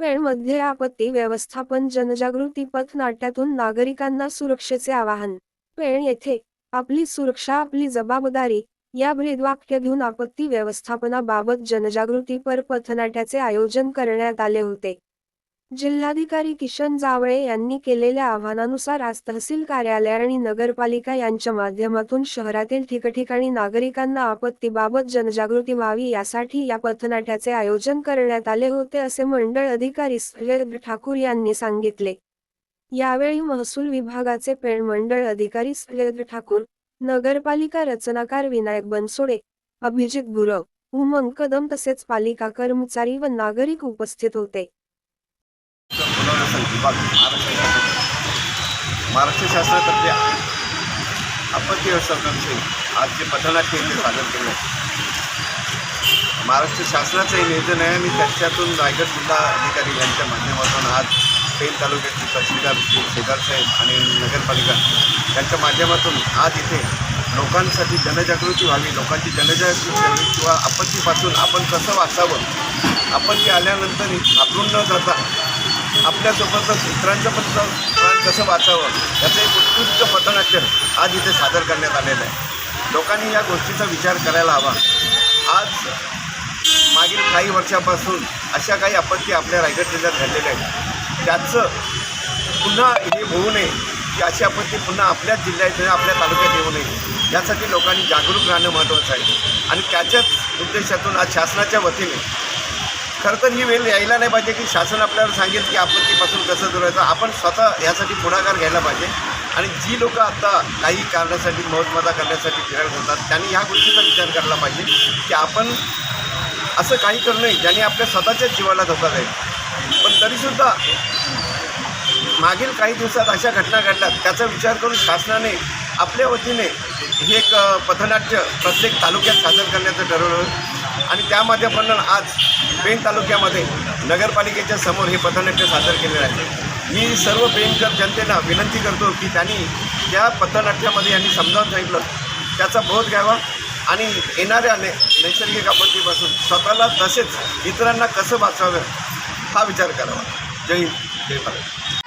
पेणमध्ये आपत्ती व्यवस्थापन जनजागृती पथनाट्यातून नागरिकांना सुरक्षेचे आवाहन. पेण येथे आपली सुरक्षा आपली जबाबदारी या भेदवाक्य घेऊन आपत्ती व्यवस्थापनाबाबत जनजागृतीपर पथनाट्याचे आयोजन करण्यात आले होते. जिल्हाधिकारी किशन जावळे यांनी केलेल्या आव्हानानुसार आज तहसील कार्यालय आणि नगरपालिका यांच्या माध्यमातून शहरातील ठिकठिकाणी नागरिकांना आपत्तीबाबत जनजागृती व्हावी यासाठी या पथनाट्याचे आयोजन करण्यात आले होते असे मंडळ अधिकारी ठाकूर यांनी सांगितले. यावेळी महसूल विभागाचे पेण मंडळ अधिकारी सय्यद ठाकूर नगरपालिका रचनाकार विनायक बनसोडे अभिजित गुरव उमंग कदम तसेच पालिका कर्मचारी व नागरिक उपस्थित होते. शासन विभाग महाराष्ट्र शासन महाराष्ट्र शासनातर्फे आपत्ती व्यवस्थापनाविषयी आज जे पथनाट्य इथे सादर केलं आहे. महाराष्ट्र शासनाचं हे नियोजन आहे आणि त्याच्यातून रायगड जिल्हा अधिकारी यांच्या माध्यमातून आज पेन तालुक्याचे तहसीलदार श्री शेजार साहेब आणि नगरपालिका यांच्या माध्यमातून आज इथे लोकांसाठी जनजागृती व्हावी लोकांची जनजागृती व्हावी किंवा आपत्तीपासून आपण कसं वाचावं आपत्ती आल्यानंतर घाबरून न जाता आपल्यासोबतच इतरांचं पण प्राण कसं वाचावं याचं एक उत्कृष्ट पथनाट्य आज इथे सादर करण्यात आलेलं आहे. लोकांनी या गोष्टीचा विचार करायला हवा. आज मागील काही वर्षापासून अशा काही आपत्ती आपल्या रायगड जिल्ह्यात घडलेल्या आहेत. त्याचं पुन्हा हे होऊ नये की अशी आपत्ती पुन्हा आपल्याच जिल्ह्यात आपल्या तालुक्यात येऊ नये यासाठी लोकांनी जागरूक राहणं महत्त्वाचं आहे. आणि त्याच्याच उद्देशातून आज शासनाच्या वतीने खरं तर ही वेळ यायला नाही पाहिजे की शासन आपल्याला सांगेल की आपत्तीपासून कसं दुरायचं. आपण स्वतः यासाठी पुढाकार घ्यायला पाहिजे. आणि जी लोकं आता काही कारणासाठी मौजमजा करण्यासाठी फिरायला जातात त्यांनी ह्या गोष्टीचा विचार करायला पाहिजे की आपण असं काही करू नये ज्याने आपल्या स्वतःच्याच जीवाला धोका जाईल. पण तरीसुद्धा मागील काही दिवसात अशा घटना घडल्यात त्याचा विचार करून शासनाने आपल्या वतीने हे एक पथनाट्य प्रत्येक तालुक्यात सादर करण्याचं ठरवलं. आणि त्या माध्यमातून आज पेण तालुक्यामध्ये नगरपालिकेच्या समोर हे पथनाट्य सादर केलेलं आहे. मी सर्व पेणकर जनतेला विनंती करतो की त्यांनी त्या पथनाट्यामध्ये यांनी समजावून सांगितलं त्याचा बोध घ्यावा आणि येणाऱ्या नै नैसर्गिक आपत्तीपासून स्वतःला तसेच इतरांना कसं वाचवावं हा विचार करावा. जय हिंद. जय भारत.